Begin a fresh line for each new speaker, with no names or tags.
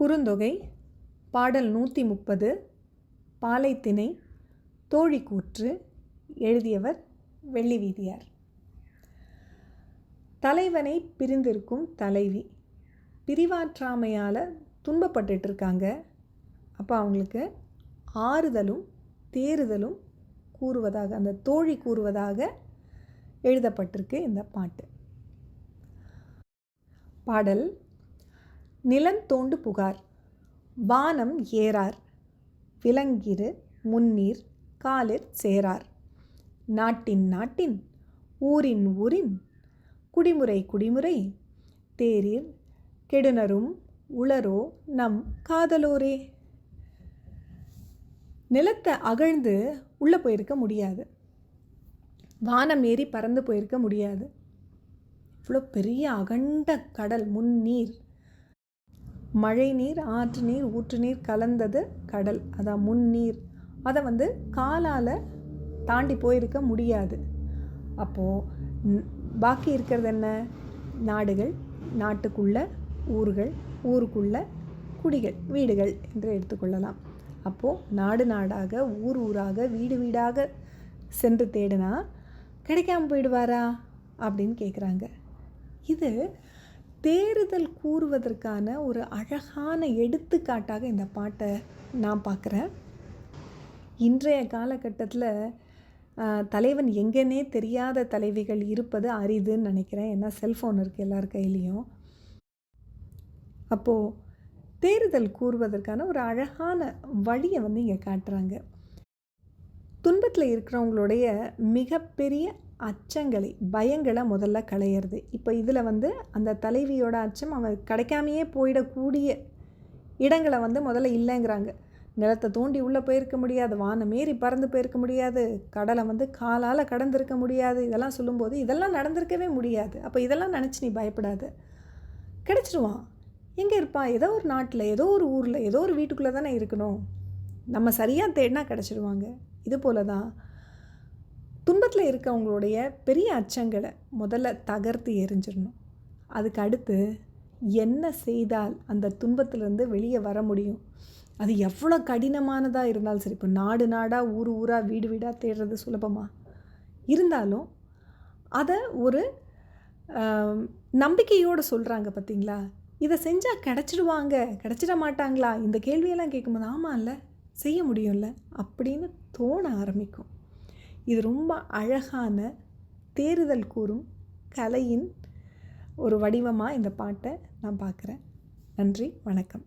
குறுந்தொகை பாடல் நூற்றி முப்பது பாலைத்திணை தோழிக்கூற்று எழுதியவர் வெள்ளி வீதியார் தலைவனை பிரிந்திருக்கும் தலைவி. பிரிவாற்றாமையால் துன்பப்பட்டுட்டு இருக்காங்க அப்போ அவங்களுக்கு ஆறுதலும் தேறுதலும் கூறுவதாக அந்த தோழி கூறுவதாக எழுதப்பட்டிருக்கு இந்த பாட்டு. பாடல் நிலந்தோண்டு புகார். வானம் ஏறார். விலங்கிரு முன்னீர் காலிற் சேரார். நாட்டின் நாட்டின் ஊரின் ஊரின் குடிமுறை குடிமுறை தேரில் கெடுனரும் உளரோ நம் காதலோரே. நிலத்தை அகழ்ந்து உள்ளே போயிருக்க முடியாது. வானம் ஏறி பறந்து போயிருக்க முடியாது. இவ்வளோ பெரிய அகண்ட கடல் முன்னீர் மழை நீர் ஆற்று நீர் ஊற்று நீர் கலந்தது கடல். அதான் முன்னீர். அதை வந்து காலால் தாண்டி போயிருக்க முடியாது. அப்போது பாக்கி இருக்கிறது என்ன? நாடுகள் நாட்டுக்குள்ள ஊர்கள் ஊருக்குள்ள குடிகள் வீடுகள் என்று எடுத்துக்கொள்ளலாம் அப்போது நாடு நாடாக ஊர் ஊராக வீடு வீடாக சென்று தேடினா கிடைக்காம போயிடுவாரா? அப்படின்னு கேட்குறாங்க இது தேறுதல் கூறுவதற்கான ஒரு அழகான எடுத்துக்காட்டாக இந்த பாட்டை நான் பார்க்குறேன். இன்றைய காலகட்டத்தில் தலைவன் எங்கேனே தெரியாத தலைவிகள் இருப்பது அரிதுன்னு நினைக்கிறேன். ஏன்னா செல்ஃபோன் இருக்குது எல்லார் கையிலையும். அப்போது தேறுதல் கூறுவதற்கான ஒரு அழகான வழியை வந்து இங்கே காட்டுறாங்க. துன்பத்தில் இருக்கிறவங்களுடைய மிகப்பெரிய அச்சங்களை பயங்களை முதல்ல களையிறது. இப்போ இதில் வந்து அந்த தலைவியோட அச்சம் அவன் கிடைக்காமையே போயிடக்கூடிய இடங்களை வந்து முதல்ல இல்லைங்கிறாங்க. நிலத்தை தோண்டி உள்ளே போயிருக்க முடியாது வானம் மீறி பறந்து போயிருக்க முடியாது கடலை வந்து காலால் கடந்திருக்க முடியாது. இதெல்லாம் சொல்லும்போது இதெல்லாம் நடந்திருக்கவே முடியாது. அப்போ இதெல்லாம் நினச்சி நீ பயப்படாது. கிடச்சிருவான். எங்கே இருப்பான்? ஏதோ ஒரு நாட்டில் ஏதோ ஒரு ஊரில் ஏதோ ஒரு வீட்டுக்குள்ளே தானே இருக்கணும். நம்ம சரியாக தேடினா கிடச்சிடுவாங்க இது போல தான் துன்பத்தில் இருக்கவங்களுடைய பெரிய அச்சங்களை முதல்ல தகர்த்து எரிஞ்சிடணும். அதுக்கு அடுத்து என்ன செய்தால் அந்த துன்பத்திலேருந்து வெளியே வர முடியும்? அது எவ்வளோ கடினமானதாக இருந்தாலும் சரி இப்போ நாடு நாடாக ஊர் ஊராக வீடு வீடாக தேடுறது சுலபமாக இருந்தாலும் அதை ஒரு நம்பிக்கையோடு சொல்கிறாங்க பார்த்தீங்களா? இதை செஞ்சால் கிடச்சிடுவாங்க கிடச்சிட மாட்டாங்களா? இந்த கேள்வியெல்லாம் கேட்கும்போது ஆமாம் இல்லை செய்ய முடியும்ல அப்படின்னு தோண ஆரம்பிக்கும். இது ரொம்ப அழகான தேறுதல் கூறும் கலையின் ஒரு வடிவமாக இந்த பாட்டை நான் பார்க்குறேன். நன்றி வணக்கம்.